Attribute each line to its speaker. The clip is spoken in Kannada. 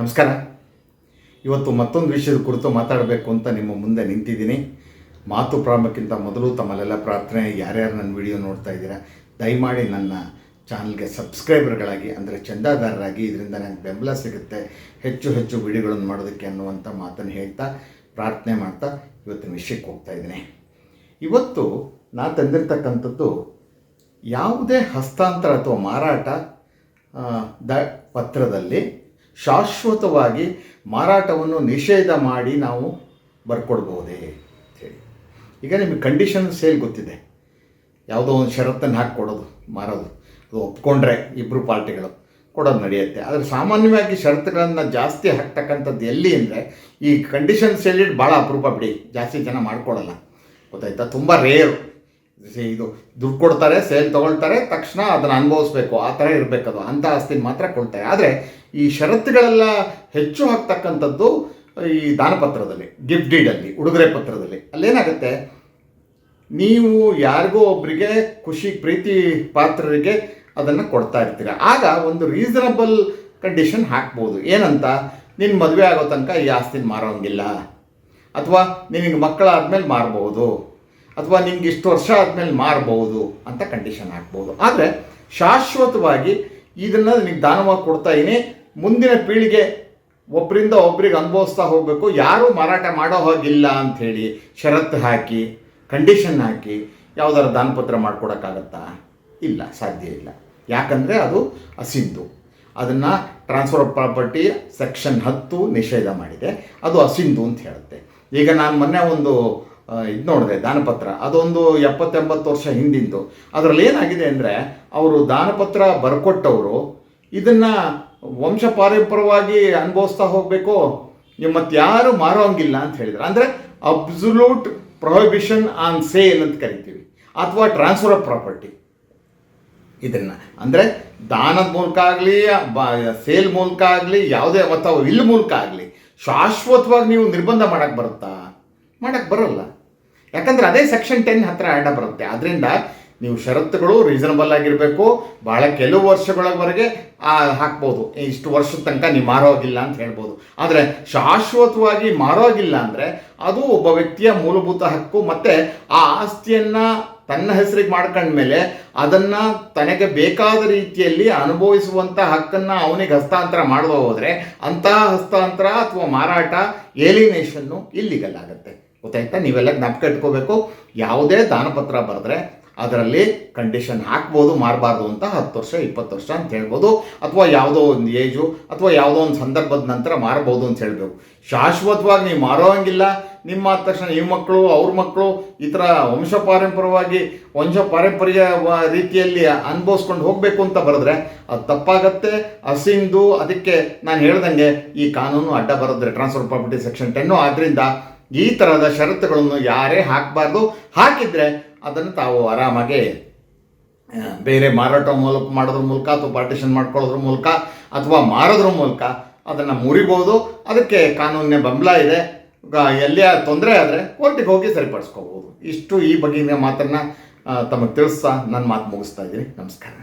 Speaker 1: ನಮಸ್ಕಾರ. ಇವತ್ತು ಮತ್ತೊಂದು ವಿಷಯದ ಕುರಿತು ಮಾತಾಡಬೇಕು ಅಂತ ನಿಮ್ಮ ಮುಂದೆ ನಿಂತಿದ್ದೀನಿ. ಮಾತು ಪ್ರಾರಂಭಕ್ಕಿಂತ ಮೊದಲು ತಮ್ಮಲ್ಲೆಲ್ಲ ಪ್ರಾರ್ಥನೆ, ಯಾರ್ಯಾರು ನನ್ನ ವಿಡಿಯೋ ನೋಡ್ತಾ ಇದ್ದೀರಾ, ದಯಮಾಡಿ ನನ್ನ ಚಾನಲ್ಗೆ ಸಬ್ಸ್ಕ್ರೈಬರ್ಗಳಾಗಿ, ಅಂದರೆ ಚಂದಾದಾರರಾಗಿ, ಇದರಿಂದ ನನಗೆ ಬೆಂಬಲ ಸಿಗುತ್ತೆ. ಹೆಚ್ಚು ಹೆಚ್ಚು ವಿಡಿಯೋಗಳನ್ನು ಮಾಡೋದಕ್ಕೆ ಅನ್ನುವಂಥ ಮಾತನ್ನು ಹೇಳ್ತಾ, ಪ್ರಾರ್ಥನೆ ಮಾಡ್ತಾ ಇವತ್ತಿನ ವಿಷಯಕ್ಕೆ ಹೋಗ್ತಾ ಇದ್ದೀನಿ. ಇವತ್ತು ನಾ ತಂದಿರ್ತಕ್ಕಂಥದ್ದು ಯಾವುದೇ ಹಸ್ತಾಂತರ ಅಥವಾ ಮಾರಾಟ ದ, ಪತ್ರದಲ್ಲಿ ಶಾಶ್ವತವಾಗಿ ಮಾರಾಟವನ್ನು ನಿಷೇಧ ಮಾಡಿ ನಾವು ಬರ್ಕೊಡ್ಬೋದೇ ಹೇಳಿ. ಈಗ ನಿಮಗೆ ಕಂಡೀಷನ್ ಸೇಲ್ ಗೊತ್ತಿದೆ. ಯಾವುದೋ ಒಂದು ಷರತ್ತನ್ನು ಹಾಕಿ ಕೊಡೋದು ಮಾರೋದು. ಅದು ಒಪ್ಕೊಂಡ್ರೆ ಇಬ್ಬರು ಪಾರ್ಟಿಗಳು ಕೊಡೋದು ನಡೆಯುತ್ತೆ. ಆದರೆ ಸಾಮಾನ್ಯವಾಗಿ ಷರತ್ತುಗಳನ್ನು ಜಾಸ್ತಿ ಹಾಕ್ತಕ್ಕಂಥದ್ದು ಎಲ್ಲಿ ಅಂದರೆ ಈ ಕಂಡೀಷನ್ ಸೇಲ್ ಇಟ್ಟು ಭಾಳ ಅಪರೂಪ ಬಿಡಿ. ಜಾಸ್ತಿ ಜನ ಮಾಡ್ಕೊಳ್ಳಲ್ಲ ಗೊತ್ತಾಯ್ತಾ? ತುಂಬ ರೇರು ಇದು ದುಡ್ಡು ಕೊಡ್ತಾರೆ, ಸೇಲ್ ತೊಗೊಳ್ತಾರೆ, ತಕ್ಷಣ ಅದನ್ನು ಅನುಭವಿಸ್ಬೇಕು. ಆ ಥರ ಇರಬೇಕದು. ಅಂಥ ಆಸ್ತಿನ ಮಾತ್ರ ಕೊಡ್ತಾರೆ ಆದರೆ ಈ ಷರತ್ತುಗಳೆಲ್ಲ ಹೆಚ್ಚು ಹಾಕ್ತಕ್ಕಂಥದ್ದು ಈ ದಾನಪತ್ರದಲ್ಲಿ ಗಿಫ್ಟ್ ಡೀಡಲ್ಲಿ ಉಡುಗೊರೆ ಪತ್ರದಲ್ಲಿ. ಅಲ್ಲೇನಾಗುತ್ತೆ? ನೀವು ಯಾರಿಗೋ ಒಬ್ಬರಿಗೆ ಖುಷಿ, ಪ್ರೀತಿ ಪಾತ್ರರಿಗೆ ಅದನ್ನು ಕೊಡ್ತಾ ಇರ್ತೀರ. ಆಗ ಒಂದು ರೀಸನಬಲ್ ಕಂಡೀಷನ್ ಹಾಕ್ಬೋದು. ಏನಂತ? ನಿನ್ನ ಮದುವೆ ಆಗೋ ತನಕ ಈ ಆಸ್ತಿನ ಮಾರೋಂಗಿಲ್ಲ. ಅಥವಾ ನಿನಗೆ ಮಕ್ಕಳಾದ್ಮೇಲೆ ಮಾರ್ಬೋದು. ಅಥವಾ ನಿಮ್ಗೆ ಇಷ್ಟು ವರ್ಷ ಆದಮೇಲೆ ಮಾರ್ಬೋದು ಅಂತ ಕಂಡೀಷನ್ ಹಾಕ್ಬೋದು. ಆದರೆ ಶಾಶ್ವತವಾಗಿ ಇದನ್ನು ನಿಮ್ಗೆ ದಾನವಾಗಿ ಕೊಡ್ತಾ ಇದೀನಿ ಮುಂದಿನ ಪೀಳಿಗೆ ಒಬ್ಬರಿಂದ ಒಬ್ರಿಗೆ ಅನುಭವಿಸ್ತಾ ಹೋಗಬೇಕು. ಯಾರೂ ಮಾರಾಟ ಮಾಡೋ ಹಾಗಿಲ್ಲ ಅಂಥೇಳಿ ಷರತ್ತು ಹಾಕಿ ಕಂಡೀಷನ್ ಹಾಕಿ ಯಾವ್ದಾರು ದಾನಪತ್ರ ಮಾಡ್ಕೊಡೋಕ್ಕಾಗತ್ತಾ? ಇಲ್ಲ, ಸಾಧ್ಯ ಇಲ್ಲ. ಯಾಕಂದರೆ ಅದು ಅಸಿಂಧು ಅದನ್ನು ಟ್ರಾನ್ಸ್ಫರ್ ಆಫ್ ಪ್ರಾಪರ್ಟಿ ಸೆಕ್ಷನ್ ಹತ್ತು ನಿಷೇಧ ಮಾಡಿದೆ. ಅದು ಅಸಿಂಧು ಅಂತ ಹೇಳುತ್ತೆ. ಈಗ ನಾನು ಮೊನ್ನೆ ಒಂದು ಇದು ನೋಡಿದೆ, ದಾನಪತ್ರ. ಅದೊಂದು ಎಪ್ಪತ್ತೆಂಬತ್ತು ವರ್ಷ ಹಿಂದಿಂದು. ಅದರಲ್ಲಿ ಏನಾಗಿದೆ ಅಂದರೆ, ಅವರು ದಾನಪತ್ರ ಬರ್ಕೊಟ್ಟವರು, ಇದನ್ನು ವಂಶ ಪಾರಂಪರವಾಗಿ ಅನುಭವಿಸ್ತಾ ಹೋಗಬೇಕು ಮತ್ತು ಯಾರು ಮಾರೋಂಗಿಲ್ಲ ಅಂತ ಹೇಳಿದ್ರು. ಅಂದರೆ ಅಬ್ಸುಲೂಟ್ ಪ್ರೊಹಿಬಿಷನ್ ಆನ್ ಸೇಲ್ ಅಂತ ಕರಿತೀವಿ, ಅಥವಾ ಟ್ರಾನ್ಸ್ಫರ್ ಆಫ್ ಪ್ರಾಪರ್ಟಿ. ಇದನ್ನು. ಅಂದರೆ ದಾನದ ಮೂಲಕ ಆಗಲಿ ಸೇಲ್ ಮೂಲಕ ಆಗಲಿ, ಯಾವುದೇ, ಅಥವಾ ವಿಲ್ ಮೂಲಕ ಆಗಲಿ, ಶಾಶ್ವತವಾಗಿ ನೀವು ನಿರ್ಬಂಧ ಮಾಡೋಕ್ಕೆ ಬರುತ್ತಾ? ಮಾಡೋಕ್ಕೆ ಬರಲ್ಲ. ಯಾಕಂದರೆ ಅದೇ ಸೆಕ್ಷನ್ ಟೆನ್ ಹತ್ರ ಅಡ್ಡ ಬರುತ್ತೆ. ಅದರಿಂದ ನೀವು ಷರತ್ತುಗಳು ರೀಸನಬಲ್ ಆಗಿರಬೇಕು. ಭಾಳ ಕೆಲವು ವರ್ಷಗಳವರೆಗೆ ಹಾಕ್ಬೋದು. ಇಷ್ಟು ವರ್ಷದ ತನಕ ನೀವು ಮಾರೋಗಿಲ್ಲ ಅಂತ ಹೇಳ್ಬೋದು. ಆದರೆ ಶಾಶ್ವತವಾಗಿ ಮಾರೋಗಿಲ್ಲ ಅಂದರೆ ಅದು ಒಬ್ಬ ವ್ಯಕ್ತಿಯ ಮೂಲಭೂತ ಹಕ್ಕು ಮತ್ತು ಆ ಆಸ್ತಿಯನ್ನು ತನ್ನ ಹೆಸರಿಗೆ ಮಾಡ್ಕೊಂಡ್ಮೇಲೆ ಅದನ್ನು ತನಗೆ ಬೇಕಾದ ರೀತಿಯಲ್ಲಿ ಅನುಭವಿಸುವಂಥ ಹಕ್ಕನ್ನು ಅವನಿಗೆ ಹಸ್ತಾಂತರ ಮಾಡುವ ಹೋದರೆ ಅಂತಹ ಹಸ್ತಾಂತರ ಅಥವಾ ಮಾರಾಟ ಏಲಿನೇಷನ್ನು ಇಲ್ಲಿಗಲ್ ಆಗುತ್ತೆ. ಗೊತ್ತಾಯ್ತಾ? ನೀವೆಲ್ಲ ಜ್ಞಾಪಕ ಇಟ್ಕೋಬೇಕು. ಯಾವುದೇ ದಾನಪತ್ರ ಬರೆದ್ರೆ ಅದರಲ್ಲಿ ಕಂಡೀಷನ್ ಹಾಕ್ಬೋದು, ಮಾರಬಾರ್ದು ಅಂತ ಹತ್ತು ವರ್ಷ, ಇಪ್ಪತ್ತು ವರ್ಷ ಅಂತ ಹೇಳ್ಬೋದು. ಅಥವಾ ಯಾವುದೋ ಒಂದು ಏಜು ಅಥವಾ ಯಾವುದೋ ಒಂದು ಸಂದರ್ಭದ ನಂತರ ಮಾರಬಹುದು ಅಂತ ಹೇಳಬೇಕು. ಶಾಶ್ವತವಾಗಿ ನೀವು ಮಾರೋಂಗಿಲ್ಲ ನಿಮ್ಮ ಆದ ತಕ್ಷಣ ನಿಮ್ಮ ಮಕ್ಕಳು, ಅವ್ರ ಮಕ್ಕಳು, ಈ ಥರ ವಂಶ ಪಾರಂಪರವಾಗಿ, ವಂಶ ಪಾರಂಪರ್ಯ ರೀತಿಯಲ್ಲಿ ಅನುಭವಿಸ್ಕೊಂಡು ಹೋಗಬೇಕು ಅಂತ ಬರೆದ್ರೆ ಅದು ತಪ್ಪಾಗತ್ತೆ. ಅಸಿಂದು ಅದಕ್ಕೆ ನಾನು ಹೇಳ್ದಂಗೆ ಈ ಕಾನೂನು ಅಡ್ಡ ಬರೆದ್ರೆ ಟ್ರಾನ್ಸ್ಫರ್ ಪ್ರಾಪರ್ಟಿ ಸೆಕ್ಷನ್ ಟೆನ್ನು ಆದ್ದರಿಂದ ಈ ಥರದ ಷರತ್ತುಗಳನ್ನು ಯಾರೇ ಹಾಕಬಾರ್ದು, ಹಾಕಿದರೆ ಅದನ್ನು ತಾವು ಆರಾಮಾಗಿ ಬೇರೆ ಮಾರಾಟ ಮೂಲಕ ಮಾಡೋದ್ರ ಮೂಲಕ ಅಥವಾ ಪಾರ್ಟಿಷನ್ ಮಾಡ್ಕೊಳ್ಳೋದ್ರ ಮೂಲಕ ಅಥವಾ ಮಾರೋದ್ರ ಮೂಲಕ ಅದನ್ನು ಮುರಿಬೋದು. ಅದಕ್ಕೆ ಕಾನೂನಿನ ಬೆಂಬಲ ಇದೆ. ಎಲ್ಲಿಯ ತೊಂದರೆ ಆದರೆ ಕೋರ್ಟಿಗೆ ಹೋಗಿ ಸರಿಪಡಿಸ್ಕೋಬೋದು. ಇಷ್ಟು ಈ ಬಗೆಯ ಮಾತನ್ನು ತಮಗೆ ತಿಳಿಸ್ತಾ ನನ್ನ ಮಾತು ಮುಗಿಸ್ತಾ ಇದ್ದೀನಿ. ನಮಸ್ಕಾರ.